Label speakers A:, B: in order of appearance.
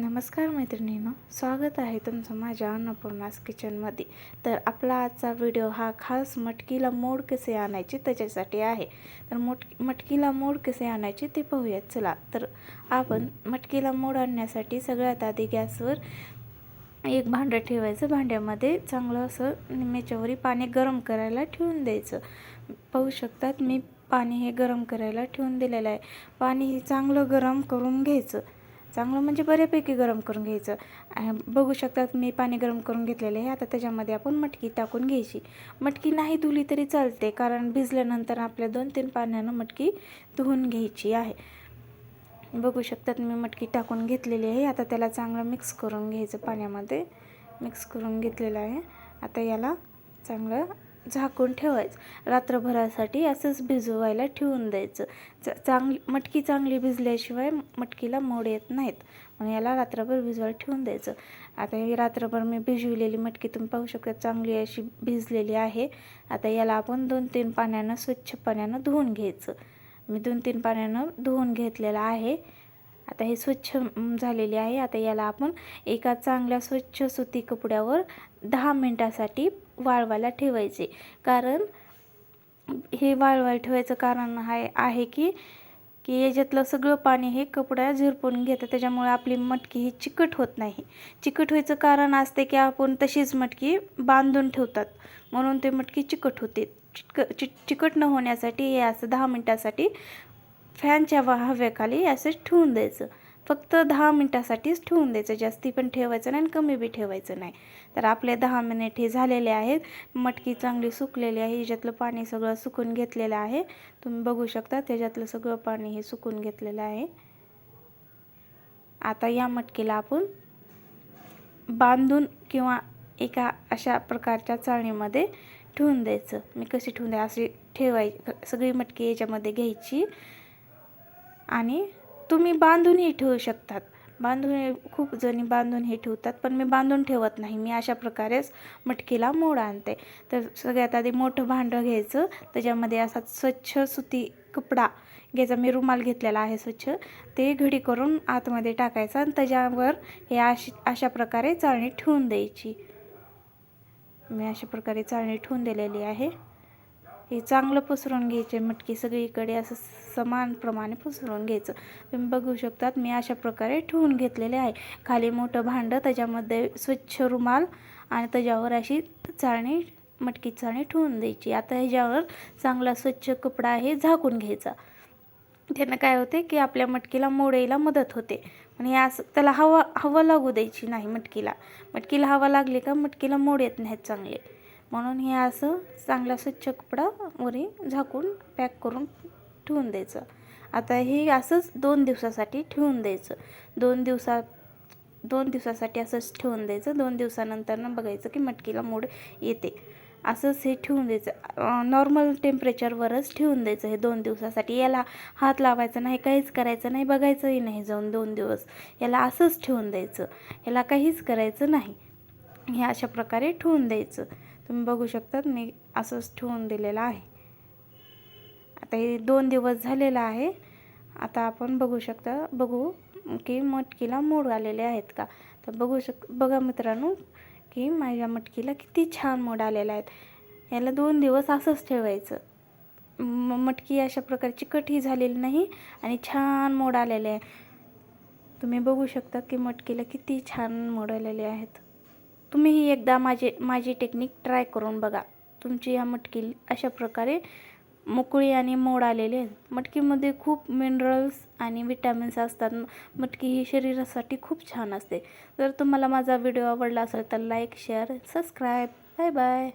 A: नमस्कार मैत्रिणींनो स्वागत आहे तुमचं माझ्या अन्नपूर्णास किचनमध्ये. तर आपला आजचा व्हिडिओ हा खास मटकीला मोड कसे आणायचे त्याच्यासाठी आहे. तर मोट मटकीला मोड कसे आणायचे ते पाहूयात. चला तर आपण मटकीला मोड आणण्यासाठी सगळ्यात आधी गॅसवर एक भांडं ठेवायचं. भांड्यामध्ये चांगलं असं निम्म्याच्यावरी पाणी गरम करायला ठेवून द्यायचं. पाहू शकतात मी पाणी हे गरम करायला ठेवून दिलेलं आहे. पाणी हे चांगलं गरम करून घ्यायचं. चांगलं म्हणजे बऱ्यापैकी गरम करून घ्यायचं. बघू शकतात मी पाणी गरम करून घेतलेलं आहे. आता त्याच्यामध्ये आपण मटकी टाकून घ्यायची. मटकी नाही धुली तरी चालते कारण भिजल्यानंतर आपल्या दोन तीन पाण्यानं मटकी धुवून घ्यायची आहे. बघू शकतात मी मटकी टाकून घेतलेली आहे. आता त्याला चांगलं मिक्स करून घ्यायचं पाण्यामध्ये. मिक्स करून घेतलेलं आहे. आता याला चांगलं झाकून ठेवायचं. रात्रभरासाठी असंच भिजवायला ठेवून द्यायचं. च चांगली मटकी चांगली भिजल्याशिवाय मटकीला मोड येत नाहीत. म्हणून याला रात्रभर भिजवायला ठेवून द्यायचं. आता ही रात्रभर मी भिजविलेली मटकी तुम्ही पाहू शकता चांगली अशी भिजलेली आहे. आता याला आपण दोन तीन पाण्यानं स्वच्छ पाण्यानं धुवून घ्यायचं. मी दोन तीन पाण्यानं धुवून घेतलेलं आहे. आता हे स्वच्छ झालेली झालेले आहे. आता याला आपण एका चांगल्या स्वच्छ सुती कपड्यावर दहा मिनटासाठी वाळवायला ठेवायचे. कारण हे वाळवायला ठेवायचं कारण आहे आहे की की याच्यातलं सगळं पाणी हे कपड्या झिरपून घेतं त्याच्यामुळे आपली मटकी ही चिकट होत नाही. चिकट व्हायचं कारण असते की आपण तशीच मटकी बांधून ठेवतात. म्हणून ते मटकी चिकट होते. चिक चि चिकट न होण्यासाठी हे असं दहा मिनटासाठी फॅनच्या वा हव्याखाली असं ठेवून द्यायचं. फक्त दहा मिनटासाठीच ठेवून द्यायचं. जास्ती पण ठेवायचं नाही आणि कमी बी ठेवायचं नाही. तर आपले दहा मिनिट हे झालेले आहेत. मटकी चांगली सुकलेली आहे. ह्याच्यातलं पाणी सगळं सुकून घेतलेलं आहे. तुम्ही बघू शकता त्याच्यातलं सगळं पाणी हे सुकून घेतलेलं आहे. आता या मटकीला आपण बांधून किंवा एका अशा प्रकारच्या चाळणीमध्ये ठेवून द्यायचं. मी कशी ठेवून द्या अशी ठेवाय सगळी मटकी याच्यामध्ये घ्यायची आणि तुम्ही बांधूनही ठेवू शकतात. बांधून खूप जणी बांधून हे ठेवतात पण मी बांधून ठेवत नाही. मी अशा प्रकारेच मटकीला मोड आणते. तर सगळ्यात आधी मोठं भांडं घ्यायचं. त्याच्यामध्ये असा स्वच्छ सुती कपडा घ्यायचा. मी रुमाल घेतलेला आहे स्वच्छ. ते घडी करून आतमध्ये टाकायचा आणि त्याच्यावर हे अशी अशा प्रकारे चाळणी ठेवून द्यायची. मी अशा प्रकारे चाळणी ठेवून दिलेली आहे. हे चांगलं पसरून घ्यायचे मटकी सगळीकडे असं समान प्रमाणे पसरून घ्यायचं. तुम्ही बघू शकतात मी अशा प्रकारे ठेवून घेतलेले आहे. खाली मोठं भांडं त्याच्यामध्ये स्वच्छ रुमाल आणि त्याच्यावर अशी चाळणी मटकी चाळणी ठेवून द्यायची. आता ह्याच्यावर चांगला स्वच्छ कपडा आहे झाकून घ्यायचा. त्यानं काय होते की आपल्या मटकीला मोड मदत होते. पण हे असं त्याला हवा हवा लागू द्यायची नाही मटकीला. मटकीला हवा लागली का मटकीला मोड येत नाहीत चांगले. म्हणून हे असं चांगला स्वच्छ कपडा वरी झाकून पॅक करून ठेवून द्यायचं. आता हे असंच दोन दिवसासाठी ठेवून द्यायचं. दोन दिवसा दोन दिवसासाठी असंच ठेवून द्यायचं. दोन दिवसानंतर बघायचं की मटकीला मोड येते. असंच हे ठेवून द्यायचं. नॉर्मल टेम्परेचरवरच ठेवून द्यायचं हे दोन दिवसासाठी. याला हात लावायचा नाही काहीच करायचं नाही बघायचंही नाही जाऊन दोन दिवस. याला असंच ठेवून द्यायचं. याला काहीच करायचं नाही. हे अशा प्रकारे ठेवून द्यायचं. तुम्ही बघू शकतात मी असंच ठेवून दिलेलं आहे. आता हे दोन दिवस झालेलं आहे. आता आपण बघू शकता बघू की मटकीला मोड आलेले आहेत का? तर बघू शक बघा मित्रांनो की माझ्या मटकीला किती छान मोड आलेले आहेत. याला दोन दिवस असंच ठेवायचं. म मटकी अशा प्रकारची कठी झालेली नाही आणि छान मोड आलेले आहे. तुम्ही बघू शकता की मटकीला किती छान मोड आलेले आहेत. तुम्हीही एकदा माझे माझी टेक्निक ट्राय करून बघा. तुमची ह्या मटकी अशा प्रकारे मोकळी आणि मोड आलेले आहेत मटकीमध्ये खूप मिनरल्स आणि विटॅमिन्स असतात. मटकी ही शरीरासाठी खूप छान असते. जर तुम्हाला माझा व्हिडिओ आवडला असेल तर like share subscribe bye bye